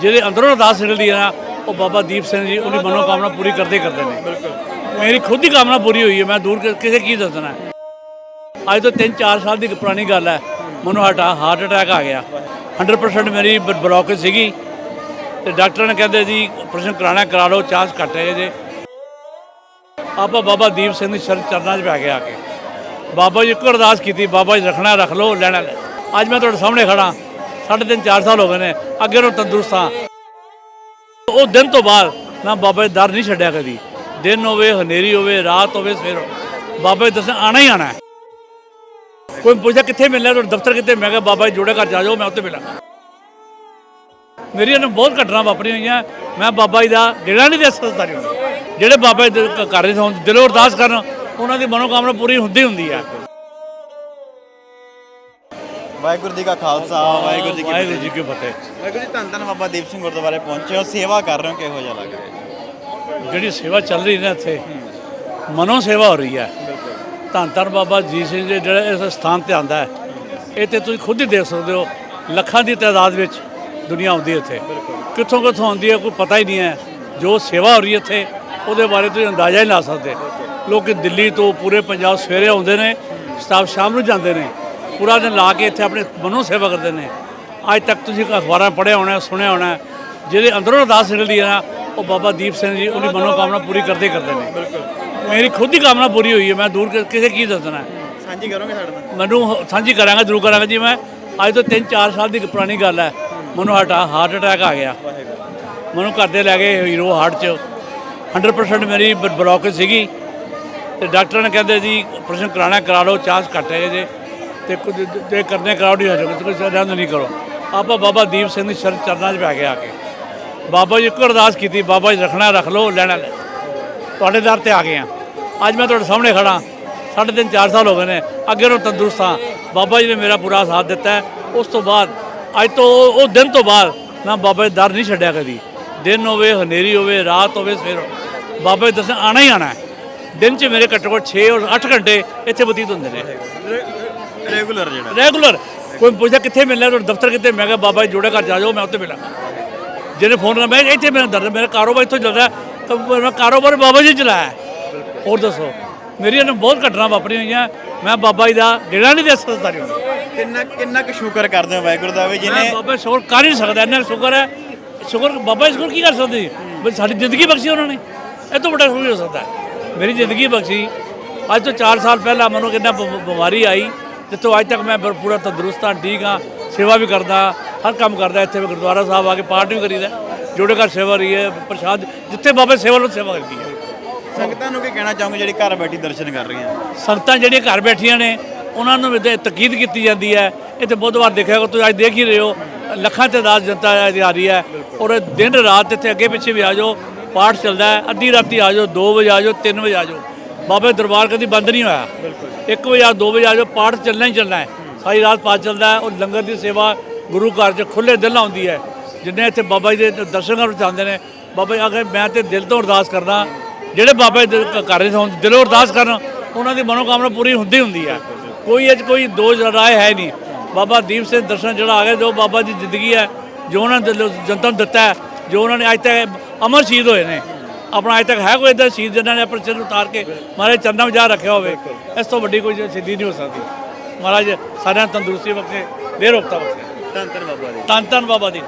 ਜਿਹਦੇ ਅੰਦਰੋਂ ਅਰਦਾਸ ਨਿਕਲਦੀ ਹੈ ਨਾ ਉਹ ਬਾਬਾ ਦੀਪ ਸਿੰਘ ਜੀ ਉਹਦੀ ਮਨੋਕਾਮਨਾ ਪੂਰੀ ਕਰਦੇ ਕਰਦੇ ਨੇ। ਬਿਲਕੁਲ। ਮੇਰੀ ਖੁਦ ਦੀ ਕਾਮਨਾ ਪੂਰੀ ਹੋਈ ਹੈ ਮੈਂ ਦੂਰ ਕਿ- ਕਿਸੇ ਕੀ ਦੱਸਣਾ। ਅੱਜ ਤੋਂ 3-4 ਸਾਲ ਦੀ ਪੁਰਾਣੀ ਗੱਲ ਹੈ ਮੈਨੂੰ ਹਾਰਟ ਹਾਰਟ ਅਟੈਕ ਆ ਗਿਆ। 100% ਮੇਰੀ ਬਲੌਕੇਜ ਸੀਗੀ। ਤੇ ਡਾਕਟਰ ਨੇ ਕਹਿੰਦੇ ਜੀ ਆਪਰੇਸ਼ਨ ਕਰਾਣਾ ਕਰਾ ਲਓ ਚਾਂਸ ਘੱਟ ਹੈ ਜੇ ਆਪਾਂ ਬਾਬਾ ਦੀਪ ਸਿੰਘ ਦੀ ਸ਼ਰਨ ਚਰਨਾਂ 'ਚ ਪੈ ਗਿਆ ਆ ਕੇ। ਬਾਬਾ ਜੀ ਇੱਕੋ ਅਰਦਾਸ ਕੀਤੀ ਬਾਬਾ ਜੀ ਰੱਖਣਾ ਰੱਖ ਲਓ ਲੈਣਾ ਅੱਜ ਮੈਂ ਤੁਹਾਡੇ ਸਾਹਮਣੇ ਖੜਾ ਸਾਢੇ ਤਿੰਨ, ਚਾਰ ਸਾਲ ਹੋ ਗਏ ਨੇ, ਅੱਗੇ ਨੂੰ ਤੰਦਰੁਸਤ ਹਾਂ। ਉਹ ਦਿਨ ਤੋਂ ਬਾਅਦ ਨਾ ਬਾਬਾ ਜੀ ਦਰ ਨਹੀਂ ਛੱਡਿਆ ਕਦੀ। ਦਿਨ ਹੋਵੇ, ਹਨੇਰੀ ਹੋਵੇ, ਰਾਤ ਹੋਵੇ, ਸਵੇਰ ਹੋਵੇ, ਬਾਬਾ ਜੀ ਦੱਸਣ ਆਣਾ ਹੀ ਆਣਾ ਕੋਈ ਪੁੱਛਦਾ ਕਿੱਥੇ ਮਿਲਣਾ ਤੁਹਾਡਾ ਦਫ਼ਤਰ ਕਿੱਥੇ? ਮੈਂ ਕਿਹਾ, ਬਾਬਾ ਜੀ, ਜੋੜੇ ਘਰ ਜਾ ਜਾਓ, ਮੈਂ ਉੱਥੇ ਮਿਲਾਂਗਾ। ਮੇਰੀਆਂ ਨੇ ਬਹੁਤ ਘਟਨਾ ਵਾਪਰੀਆਂ ਹੋਈਆਂ। ਮੈਂ ਬਾਬਾ ਜੀ ਦਾ ਗੇੜਾ ਨਹੀਂ ਦੇ ਸਕਦਾ ਜਿਹੜੇ ਬਾਬਾ ਜੀ ਦੇ ਘਰ ਦੇ ਦਿਲੋਂ ਅਰਦਾਸ ਕਰਨ, ਉਹਨਾਂ ਦੀ ਮਨੋਕਾਮਨਾ ਪੂਰੀ ਹੁੰਦੀ ਹੁੰਦੀ ਹੈ ਵਾਹਿਗੁਰੂ ਜੀ ਕਾ ਖਾਲਸਾ ਵਾਹਿਗੁਰੂ ਜੀ ਕੀ ਵਾਹਿਗੁਰੂ ਜੀ ਕੀ ਫਤਿਹ। ਵਾਹਿਗੁਰੂ ਜੀ ਧੰਨ ਧੰਨ ਬਾਬਾ ਦੀਪ ਸਿੰਘ ਗੁਰਦੁਆਰੇ ਪਹੁੰਚੇ ਹੋ। ਸੇਵਾ ਕਰ ਰਹੇ ਹੋ ਕਿਹੋ ਜਿਹਾ ਲੱਗ ਰਿਹਾ? ਜਿਹੜੀ ਸੇਵਾ ਚੱਲ ਰਹੀ ਨਾ ਇੱਥੇ ਮਨੋ ਸੇਵਾ ਹੋ ਰਹੀ ਹੈ। ਧੰਨ ਧੰਨ ਬਾਬਾ ਜੀ ਸਿੰਘ ਜੀ ਜਿਹੜਾ ਇਸ ਸਥਾਨ ਤੇ ਆਂਦਾ ਹੈ ਇਹ ਤੇ ਤੁਸੀਂ ਖੁਦ ਹੀ ਦੇਖ ਸਕਦੇ ਹੋ ਲੱਖਾਂ ਦੀ ਤਾਦਾਦ ਵਿੱਚ ਦੁਨੀਆ ਆਉਂਦੀ ਇੱਥੇ। ਕਿੱਥੋਂ ਕਿੱਥੋਂ ਆਉਂਦੀ ਹੈ ਕੋਈ ਪਤਾ ਹੀ ਨਹੀਂ ਹੈ। ਜੋ ਸੇਵਾ ਹੋ ਰਹੀ ਹੈ ਇੱਥੇ ਉਹਦੇ ਬਾਰੇ ਤੁਸੀਂ ਅੰਦਾਜ਼ਾ ਹੀ ਲਾ ਸਕਦੇ। ਲੋਕ ਦਿੱਲੀ ਤੋਂ ਪੂਰੇ ਪੰਜਾਬ ਸਵੇਰੇ ਆਉਂਦੇ ਨੇ ਸਟਾਫ ਸ਼ਾਮ ਨੂੰ ਜਾਂਦੇ ਨੇ। ਪੂਰਾ ਦਿਨ ਲਾ ਕੇ ਇੱਥੇ ਆਪਣੇ ਮਨੋਂ ਸੇਵਾ ਕਰਦੇ ਨੇ। ਅੱਜ ਤੱਕ ਤੁਸੀਂ ਅਖਬਾਰਾਂ ਪੜ੍ਹਿਆ ਹੋਣਾ ਸੁਣਿਆ ਹੋਣਾ ਜਿਹਦੇ ਅੰਦਰੋਂ ਅਰਦਾਸ ਨਿਕਲਦੀ ਹੈ ਨਾ ਉਹ ਬਾਬਾ ਦੀਪ ਸਿੰਘ ਜੀ ਉਹਦੀ ਮਨੋਕਾਮਨਾ ਪੂਰੀ ਕਰਦੇ ਕਰਦੇ ਨੇ। ਬਿਲਕੁਲ ਮੇਰੀ ਖੁਦ ਦੀ ਕਾਮਨਾ ਪੂਰੀ ਹੋਈ ਹੈ ਮੈਂ ਦੂਰ ਕਿਸੇ ਕੀ ਦੱਸਣਾ। ਸਾਂਝੀ ਕਰੋਗੇ ਸਾਡੇ ਨਾਲ? ਮੈਨੂੰ ਸਾਂਝੀ ਕਰਾਂਗਾ ਜ਼ਰੂਰ ਕਰਾਂਗਾ ਜੀ ਮੈਂ। ਅੱਜ ਤੋਂ 3-4 ਸਾਲ ਦੀ ਪੁਰਾਣੀ ਗੱਲ ਹੈ। ਮੈਨੂੰ ਹਾਰਟ ਹਾਰਟ ਅਟੈਕ ਆ ਗਿਆ। ਮੈਨੂੰ ਘਰ ਦੇ ਲੈ ਗਏ ਹੀਰੋ ਹਾਰਟ 'ਚ। 100% ਮੇਰੀ ਬਲੌਕੇਜ ਸੀਗੀ। ਤੇ ਡਾਕਟਰ ਨੇ ਕਹਿੰਦੇ ਜੀ ਆਪਰੇਸ਼ਨ ਕਰਾਣਾ ਕਰਾ ਲਓ ਚਾਂਸ ਘੱਟ ਹੈ ਜੇ। ਤੇ ਕੁਝ ਤੇ ਕਰਨੇ ਕਰਾਓ ਨਹੀਂ ਹੋ ਜਾਊਗਾ ਤੁਸੀਂ ਰਹਿੰਦ ਨਹੀਂ ਕਰੋ। ਆਪਾਂ ਬਾਬਾ ਦੀਪ ਸਿੰਘ ਦੀ ਸ਼ਰਨ ਚਰਨਾਂ 'ਚ ਪੈ ਗਏ ਆ ਕੇ। ਬਾਬਾ ਜੀ ਇੱਕੋ ਅਰਦਾਸ ਕੀਤੀ, ਬਾਬਾ ਜੀ ਰੱਖਣਾ, ਰੱਖ ਲਓ, ਲੈਣਾ ਲੈ। ਤੁਹਾਡੇ ਦਰ ਤੇ ਆ ਗਏ ਆ। ਅੱਜ ਮੈਂ ਤੁਹਾਡੇ ਸਾਹਮਣੇ ਖੜਾ ਸਾਢੇ ਤਿੰਨ, ਚਾਰ ਸਾਲ ਹੋ ਗਏ ਨੇ। ਅੱਗੇ ਨੂੰ ਤੰਦਰੁਸਤ ਹਾਂ। ਬਾਬਾ ਜੀ ਨੇ ਮੇਰਾ ਪੂਰਾ ਸਾਥ ਦਿੱਤਾ ਉਸ ਤੋਂ ਬਾਅਦ, ਅੱਜ ਤੋਂ ਉਹ ਦਿਨ ਤੋਂ ਬਾਅਦ ਮੈਂ ਬਾਬਾ ਜੀ ਦਰ ਨਹੀਂ ਛੱਡਿਆ ਕਦੀ। ਦਿਨ ਹੋਵੇ, ਹਨੇਰੀ ਹੋਵੇ, ਰਾਤ ਹੋਵੇ, ਸਵੇਰ ਹੋਵੇ। ਬਾਬਾ ਜੀ ਦੱਸਣ, ਆਣਾ ਹੀ ਆਣਾ ਦਿਨ 'ਚ ਮੇਰੇ ਘੱਟੋ ਘੱਟ 6 ਔਰ 8 ਘੰਟੇ ਇੱਥੇ ਬਤੀਤ ਹੁੰਦੇ ਨੇ। ਰੈਗੂਲਰ ਜਿਹੜਾ। ਰੈਗੂਲਰ ਕੋਈ ਪੁੱਛਦਾ ਕਿੱਥੇ ਮਿਲਣਾ ਤੁਹਾਡਾ ਦਫ਼ਤਰ ਕਿੱਥੇ ਮੈਂ ਕਿਹਾ ਬਾਬਾ ਜੀ ਜੋੜੇ ਘਰ ਜਾ ਜਾਓ ਮੈਂ ਉੱਥੇ ਮਿਲਾਂਗਾ ਜਿਹਨੇ ਫੋਨ ਕਰ ਮੈਂ ਇੱਥੇ ਮੇਰਾ ਦਰਦ ਮੇਰਾ ਕਾਰੋਬਾਰ ਇੱਥੋਂ ਚੱਲਦਾ ਹੈ, ਤਾਂ ਮੇਰਾ ਕਾਰੋਬਾਰ ਬਾਬਾ ਜੀ ਚਲਾਇਆ। ਹੋਰ ਦੱਸੋ ਮੇਰੀਆਂ ਨੇ ਬਹੁਤ ਘਟਨਾ ਵਾਪਰੀਆਂ ਹੋਈਆਂ। ਮੈਂ ਬਾਬਾ ਜੀ ਦਾ ਗੇੜਾ ਨਹੀਂ ਦੇ ਸਕਦਾ ਨਹੀਂ ਕਿੰਨਾ ਕਿੰਨਾ ਕੁ ਸ਼ੁਕਰ ਕਰਦੇ ਹੋ ਵਾਹਿਗੁਰੂ ਦਾ ਵੀ ਮੈਂ ਜਿਹਨੇ ਬਾਬਾ ਸ਼ੁਕਰ ਕਰ ਹੀ ਨਹੀਂ ਸਕਦਾ ਇੰਨਾ ਸ਼ੁਕਰ ਹੈ। ਸ਼ੁਕਰ ਬਾਬਾ ਜੀ ਸ਼ੁਕਰ ਕੀ ਕਰ ਸਕਦੇ? ਜੀ? ਵੀ ਸਾਡੀ ਜ਼ਿੰਦਗੀ ਬਖਸ਼ੀ ਉਹਨਾਂ ਨੇ। ਇਹ ਤੋਂ ਵੱਡਾ ਸ਼ੁਕਰ ਹੋ ਸਕਦਾ। ਮੇਰੀ ਜ਼ਿੰਦਗੀ ਬਖਸ਼ੀ। ਅੱਜ ਤੋਂ 4 ਸਾਲ ਪਹਿਲਾਂ ਮੈਨੂੰ ਕਿੰਨਾ ਬਿਮਾਰੀ ਆਈ। ਜਿੱਥੋਂ ਅੱਜ ਤੱਕ ਮੈਂ ਪੂਰਾ ਤੰਦਰੁਸਤ ਹਾਂ ਠੀਕ ਹਾਂ ਸੇਵਾ ਵੀ ਕਰਦਾ ਹਰ ਕੰਮ ਕਰਦਾ ਇੱਥੇ ਵੀ ਗੁਰਦੁਆਰਾ ਸਾਹਿਬ ਆ ਕੇ ਪਾਠ ਵੀ ਕਰੀਦਾ ਜੋੜੇ ਘਰ ਸੇਵਾ ਰਹੀ ਹੈ ਪ੍ਰਸ਼ਾਦ ਜਿੱਥੇ ਬਾਬੇ ਸੇਵਾ ਨੂੰ ਸੇਵਾ ਕਰਦੀ ਹੈ। ਸੰਗਤਾਂ ਨੂੰ ਕੀ ਕਹਿਣਾ ਚਾਹੋਗੇ ਜਿਹੜੀ ਘਰ ਬੈਠੀ ਦਰਸ਼ਨ ਕਰ ਰਹੀਆਂ? ਸੰਗਤਾਂ ਜਿਹੜੀਆਂ ਘਰ ਬੈਠੀਆਂ ਨੇ ਉਹਨਾਂ ਨੂੰ ਵੀ ਤੇ ਤਕੀਦ ਕੀਤੀ ਜਾਂਦੀ ਹੈ। ਇੱਥੇ ਬੁੱਧਵਾਰ ਦੇਖਿਆ ਤੁਸੀਂ ਅੱਜ ਦੇਖ ਹੀ ਰਹੇ ਹੋ ਲੱਖਾਂ ਤਾਦਾਦ ਜਨਤਾ ਆ ਰਹੀ ਹੈ। ਔਰ ਦਿਨ ਰਾਤ ਇੱਥੇ ਅੱਗੇ ਪਿੱਛੇ ਵੀ ਆ ਜਾਓ ਪਾਠ ਚੱਲਦਾ ਹੈ ਅੱਧੀ ਰਾਤੀ ਆ ਜਾਓ 2 ਵਜੇ ਆ ਜਾਓ 3 ਵਜੇ ਆ ਜਾਓ। ਬਾਬੇ ਦਰਬਾਰ ਕਦੀ ਬੰਦ ਨਹੀਂ ਹੋਇਆ। 1 ਵਜੇ ਆ 2 ਵਜੇ ਆ ਜੋ ਪਾਠ ਚੱਲਣਾ ਹੀ ਚੱਲਣਾ ਹੈ। ਸਾਰੀ ਰਾਤ ਪਾਠ ਚੱਲਦਾ ਹੈ ਔਰ ਲੰਗਰ ਦੀ ਸੇਵਾ ਗੁਰੂ ਘਰ 'ਚ ਖੁੱਲੇ ਦਿਲ ਨਾਲ ਹੁੰਦੀ ਹੈ। ਜਿੰਨੇ ਇੱਥੇ ਬਾਬਾ ਜੀ ਦੇ ਦਰਸ਼ਨ ਕਰਨ ਚਾਹੁੰਦੇ ਨੇ, ਬਾਬਾ ਜੀ ਅਗਰ ਮੈਂ ਤੇ ਦਿਲ ਤੋਂ ਅਰਦਾਸ ਕਰਦਾ ਜਿਹੜੇ ਬਾਬਾ ਜੀ ਦੇ ਘਰ ਦੇ ਦਿਲੋਂ ਅਰਦਾਸ ਕਰਨ, ਉਹਨਾਂ ਦੀ ਮਨੋਕਾਮਨਾ ਪੂਰੀ ਹੁੰਦੀ ਹੁੰਦੀ ਹੈ। ਕੋਈ ਇਹ 'ਚ ਕੋਈ ਦੋ ਰਾਏ ਹੈ ਨਹੀਂ। ਬਾਬਾ ਦੀਪ ਸਿੰਘ ਦਰਸ਼ਨ ਜਿਹੜਾ ਆ ਗਿਆ, ਜੋ ਬਾਬਾ ਦੀ ਜ਼ਿੰਦਗੀ ਹੈ, ਜੋ ਉਹਨਾਂ ਨੇ ਦਿਲੋਂ ਜਨਤਾ ਨੂੰ ਦਿੱਤਾ ਜੋ ਉਹਨਾਂ ਨੇ ਅੱਜ ਤੱਕ ਅਮਰ ਸ਼ਹੀਦ ਹੋਏ ਨੇ। ਆਪਣਾ ਅੱਜ ਤੱਕ ਹੈ ਕੋਈ ਇਦਾਂ ਸ਼ਹੀਦ ਜਿਨ੍ਹਾਂ ਨੇ ਆਪਣੇ ਸਿਰ ਉਤਾਰ ਕੇ ਮਹਾਰਾਜ ਚਰਨਾਂ ਵਿੱਚ ਜਾ ਰੱਖਿਆ ਹੋਵੇ ਇਸ ਤੋਂ ਵੱਡੀ ਕੋਈ ਸਿੱਧੀ ਨਹੀਂ ਹੋ ਸਕਦੀ। ਮਹਾਰਾਜ ਸਾਰਿਆਂ ਤੰਦਰੁਸਤੀ ਬਖਸ਼ੇ ਦੇ ਰੋਕਤਾ ਬਖਸ਼ੇ। ਧੰਨ ਧੰਨ ਬਾਬਾ ਜੀ। ਧੰਨ ਧੰਨ ਬਾਬਾ ਦੀ